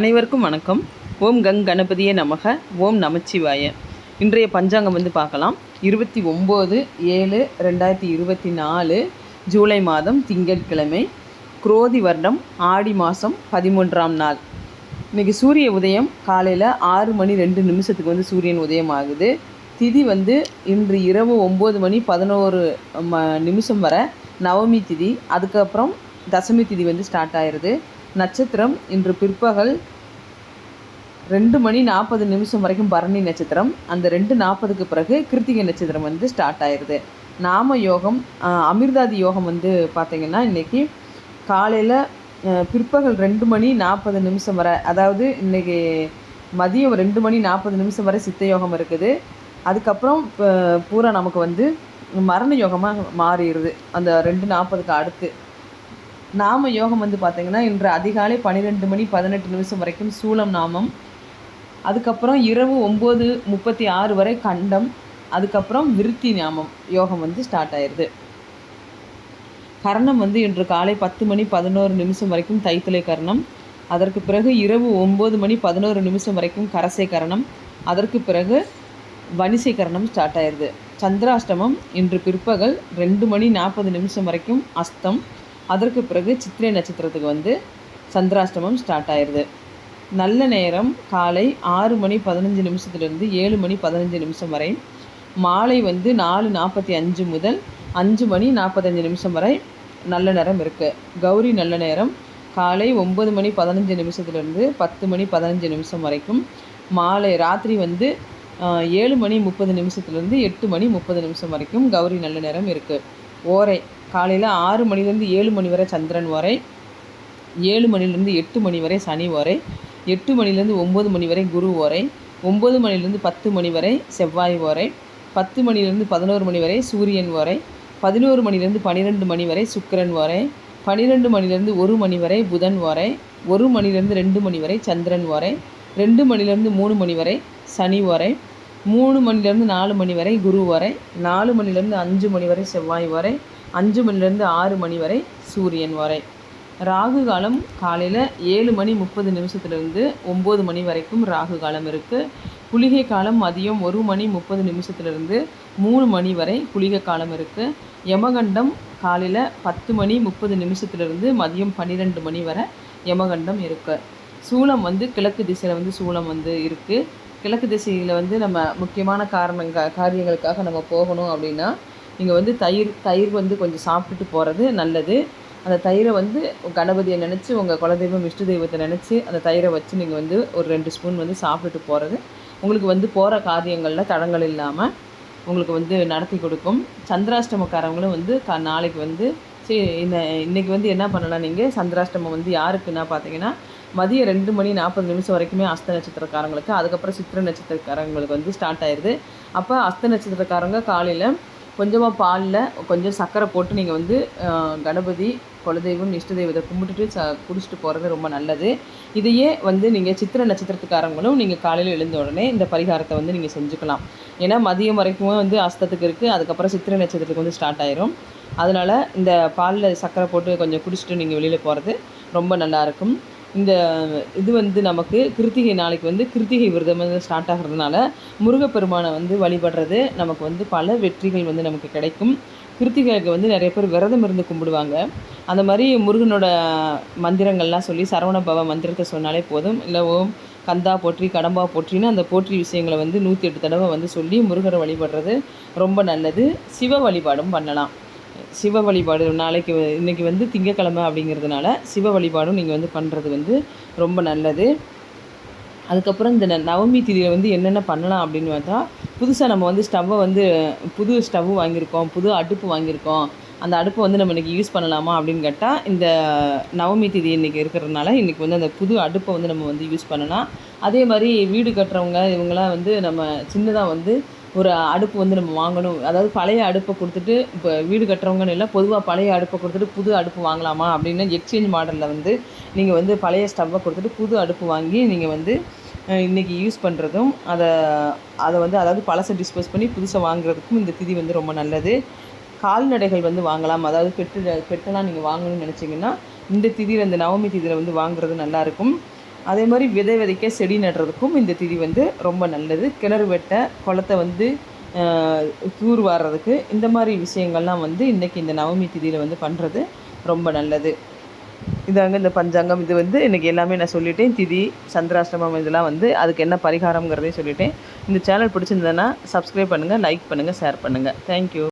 அனைவருக்கும் வணக்கம். ஓம் கங் கணபதியே நமக. ஓம் நமச்சிவாய. இன்றைய பஞ்சாங்கம் வந்து பார்க்கலாம். இருபத்தி ஒம்பது ஏழு ரெண்டாயிரத்தி இருபத்தி நாலு ஜூலை மாதம் திங்கட்கிழமை குரோதி வருடம் ஆடி மாதம் பதிமூன்றாம் நாள். இன்றைக்கி சூரிய உதயம் காலையில் ஆறு மணி ரெண்டு நிமிஷத்துக்கு வந்து சூரியன் உதயம் ஆகுது திதி வந்து இன்று இரவு ஒம்பது மணி பதினோரு ம நிமிஷம் வர நவமி திதி. அதுக்கப்புறம் தசமி திதி வந்து ஸ்டார்ட் ஆயிடுது நட்சத்திரம் இன்று பிற்பகல் ரெண்டு மணி நாற்பது நிமிஷம் வரைக்கும் பரணி நட்சத்திரம். அந்த ரெண்டு நாற்பதுக்கு பிறகு கிருத்திகை நட்சத்திரம் வந்து ஸ்டார்ட் ஆயிடுது நாம யோகம் அமிர்தாதி யோகம் வந்து பார்த்திங்கன்னா இன்றைக்கி காலையில் பிற்பகல் ரெண்டு மணி நாற்பது நிமிஷம் வரை அதாவது இன்றைக்கி மதியம் ரெண்டு மணி நாற்பது நிமிஷம் வரை சித்த யோகம் இருக்குது. அதுக்கப்புறம் ப- பூரா நமக்கு வந்து மரண யோகமாக மாறிடுது. அந்த ரெண்டு நாற்பதுக்கு அடுத்து. நாம யோகம் வந்து பார்த்தீங்கன்னா இன்று அதிகாலை பன்னிரெண்டு மணி பதினெட்டு நிமிஷம் வரைக்கும் சூலம் நாமம். அதுக்கப்புறம் இரவு ஒம்பது முப்பத்தி ஆறு வரை கண்டம். அதுக்கப்புறம் விருத்தி நாமம் யோகம் வந்து ஸ்டார்ட் ஆயிடுது கரணம் வந்து இன்று காலை பத்து மணி பதினோரு நிமிஷம் வரைக்கும் தைத்தலை கரணம். அதற்கு பிறகு இரவு ஒம்பது மணி பதினோரு நிமிஷம் வரைக்கும் கரசை கரணம். அதற்கு பிறகு வனிசை கரணம் ஸ்டார்ட் ஆயிடுது சந்திராஷ்டமம் இன்று பிற்பகல் ரெண்டு மணி நாற்பது நிமிஷம் வரைக்கும் அஸ்தம். அதற்கு பிறகு சித்திரை நட்சத்திரத்துக்கு வந்து சந்திராஷ்டமம் ஸ்டார்ட் ஆயிடுது நல்ல நேரம் காலை ஆறு மணி பதினஞ்சு நிமிஷத்துலேருந்து ஏழு மணி பதினஞ்சு நிமிஷம் வரை மாலை வந்து நாலு நாற்பத்தி அஞ்சு முதல் அஞ்சு மணி நாற்பத்தஞ்சு நிமிஷம் வரை நல்ல நேரம் இருக்குது கௌரி நல்ல நேரம் காலை ஒம்பது மணி பதினஞ்சு நிமிஷத்துலேருந்து பத்து மணி பதினஞ்சு நிமிஷம் வரைக்கும் மாலை ராத்திரி வந்து ஏழு மணி முப்பது நிமிஷத்துலேருந்து எட்டு மணி முப்பது நிமிஷம் வரைக்கும் கௌரி நல்ல நேரம் இருக்குது ஓரை காலையில் ஆறு மணிலேருந்து ஏழு மணி வரை சந்திரன் வரை ஏழு மணிலேருந்து எட்டு மணி வரை சனி ஓரை எட்டு மணிலேருந்து ஒம்பது மணி வரை குரு ஓரை ஒம்பது மணிலேருந்து பத்து மணி வரை செவ்வாய் ஓரை பத்து மணிலேருந்து பதினோரு மணி வரை சூரியன் வரை பதினோரு மணிலேருந்து பன்னிரெண்டு மணி வரை சுக்கிரன் வரை பன்னிரெண்டு மணிலேருந்து ஒரு மணி வரை புதன் வரை ஒரு மணிலேருந்து ரெண்டு மணி வரை சந்திரன் வரை ரெண்டு மணிலேருந்து மூணு மணி வரை சனி ஓரை மூணு மணிலேருந்து நாலு மணி வரை குரு வரை நாலு மணிலேருந்து அஞ்சு மணி வரை செவ்வாய் வரை அஞ்சு மணிலேருந்து ஆறு மணி வரை சூரியன் வரை. ராகு காலம் காலையில் ஏழு மணி முப்பது நிமிஷத்துலேருந்து ஒம்பது மணி வரைக்கும் ராகு காலம் இருக்குது குளிகை காலம் மதியம் ஒரு மணி முப்பது நிமிஷத்துலேருந்து மூணு மணி வரை குளிகை காலம் இருக்குது யமகண்டம் காலையில் பத்து மணி முப்பது நிமிஷத்துலேருந்து மதியம் பன்னிரெண்டு மணி வரை யமகண்டம் இருக்குது சூளம் வந்து கிழக்கு திசையில் வந்து சூலம் வந்து இருக்குது கிழக்கு திசையில் வந்து நம்ம முக்கியமான காரணங்க காரியங்களுக்காக நம்ம போகணும் அப்படின்னா நீங்கள் வந்து தயிர் தயிர் வந்து கொஞ்சம் சாப்பிட்டுட்டு போகிறது நல்லது. அந்த தயிரை வந்து கணபதியை நினச்சி உங்கள் குலதெய்வம் விஷ்ணு தெய்வத்தை நினச்சி அந்த தயிரை வச்சு நீங்கள் வந்து ஒரு ரெண்டு ஸ்பூன் வந்து சாப்பிட்டுட்டு போகிறது உங்களுக்கு வந்து போகிற காரியங்களில் தடங்கள் இல்லாமல் உங்களுக்கு வந்து நடத்தி கொடுக்கும். சந்திராஷ்டமக்காரங்களும் வந்து க நாளைக்கு வந்து சரி இன்ன இன்னைக்கு வந்து என்ன பண்ணலாம் நீங்கள் சந்திராஷ்டமம் வந்து யாருக்குன்னா பார்த்தீங்கன்னா மதியம் ரெண்டு மணி நாற்பது நிமிஷம் வரைக்குமே அஸ்த நட்சத்திரக்காரங்களுக்கு அதுக்கப்புறம் சித்திர நட்சத்திரக்காரங்களுக்கு வந்து ஸ்டார்ட் ஆயிடுது அப்போ அஸ்த நட்சத்திரக்காரங்க காலையில் கொஞ்சமாக பாலில் கொஞ்சம் சர்க்கரை போட்டு நீங்கள் வந்து கணபதி குலதெய்வம் இஷ்ட தெய்வத்தை கும்பிட்டுட்டு ச குடிச்சிட்டு போகிறது ரொம்ப நல்லது. இதையே வந்து நீங்கள் சித்திர நட்சத்திரத்துக்காரங்களும் நீங்கள் காலையில் எழுந்த உடனே இந்த பரிகாரத்தை வந்து நீங்கள் செஞ்சுக்கலாம். ஏன்னா மதியம் வரைக்கும் வந்து அஸ்தத்துக்கு இருக்குது அதுக்கப்புறம் சித்திர நட்சத்திரத்துக்கு வந்து ஸ்டார்ட் ஆயிரும். அதனால் இந்த பாலில் சர்க்கரை போட்டு கொஞ்சம் குடிச்சிட்டு நீங்கள் வெளியில் போகிறது ரொம்ப நல்லாயிருக்கும் இந்த இது வந்து நமக்கு கிருத்திகை நாளைக்கு வந்து கிருத்திகை விரதம் வந்து ஸ்டார்ட் ஆகிறதுனால முருகப்பெருமானை வந்து வழிபடுறது நமக்கு வந்து பல வெற்றிகள் வந்து நமக்கு கிடைக்கும். கிருத்திகைக்கு வந்து நிறைய பேர் விரதம் இருந்து கும்பிடுவாங்க. அந்த மாதிரி முருகனோட மந்திரங்கள்லாம் சொல்லி சரவண பவ மந்திரத்தை சொன்னாலே போதும். இல்லை ஓம் கந்தா போற்றி கடம்பா போற்றின்னு அந்த போற்றி விஷயங்களை வந்து நூற்றி எட்டு தடவை வந்து சொல்லி முருகரை வழிபடுறது ரொம்ப நல்லது. சிவ வழிபாடும் பண்ணலாம். சிவ வழிபாடு நாளைக்கு இன்றைக்கி வந்து திங்கக்கிழமை அப்படிங்கிறதுனால சிவ வழிபாடும் நீங்கள் வந்து பண்ணுறது வந்து ரொம்ப நல்லது. அதுக்கப்புறம் இந்த ந- நவமி திதியில் வந்து என்னென்ன பண்ணலாம் அப்படின்னு பார்த்தா புதுசாக நம்ம வந்து ஸ்டவ்வை வந்து புது ஸ்டவ் வாங்கியிருக்கோம் புது அடுப்பு வாங்கியிருக்கோம். அந்த அடுப்பை வந்து நம்ம இன்றைக்கி யூஸ் பண்ணலாமா அப்படின்னு கேட்டால் இந்த நவமி திதி இன்றைக்கி இருக்கிறதுனால இன்றைக்கி வந்து அந்த புது அடுப்பை வந்து நம்ம வந்து யூஸ் பண்ணலாம். அதே மாதிரி வீடு கட்டுறவங்க இவங்களாம் வந்து நம்ம சின்னதாக வந்து ஒரு அடுப்பு வந்து நம்ம வாங்கணும். அதாவது பழைய அடுப்பை கொடுத்துட்டு இப்போ வீடு கட்டுறவங்கன்னு இல்லை பொதுவாக பழைய அடுப்பை கொடுத்துட்டு புது அடுப்பு வாங்கலாமா அப்படின்னு எக்ஸ்சேஞ்ச் மாடலில் வந்து நீங்கள் வந்து பழைய ஸ்டவ்வை கொடுத்துட்டு புது அடுப்பு வாங்கி நீங்கள் வந்து இன்றைக்கி யூஸ் பண்ணுறதும் அதை அதை வந்து அதாவது பழசை டிஸ்போஸ் பண்ணி புதுசாக வாங்குறதுக்கும் இந்த திதி வந்து ரொம்ப நல்லது. கால்நடைகள் வந்து வாங்கலாம். அதாவது பெட்டு பெட்டெல்லாம் நீங்கள் வாங்கணும்னு நினச்சிங்கன்னா இந்த திதியில் இந்த நவமி திதியில் வந்து வாங்குறது நல்லாயிருக்கும் அதே மாதிரி விதை விதைக்க செடி நடுறதுக்கும் இந்த திதி வந்து ரொம்ப நல்லது. கிணறு வெட்ட குளத்தை வந்து தூர் வாடுறதுக்கு இந்த மாதிரி விஷயங்கள்லாம் வந்து இன்றைக்கி இந்த நவமி திதியில் வந்து பண்ணுறது ரொம்ப நல்லது. இதாங்க இந்த பஞ்சாங்கம். இது வந்து இன்றைக்கி எல்லாமே நான் சொல்லிட்டேன். திதி சந்திராஷ்டமம் இதெல்லாம் வந்து அதுக்கு என்ன பரிகாரங்கிறதையும் சொல்லிட்டேன். இந்த சேனல் பிடிச்சிருந்ததுன்னா சப்ஸ்கிரைப் பண்ணுங்கள் லைக் பண்ணுங்கள் ஷேர் பண்ணுங்கள் தேங்க்யூ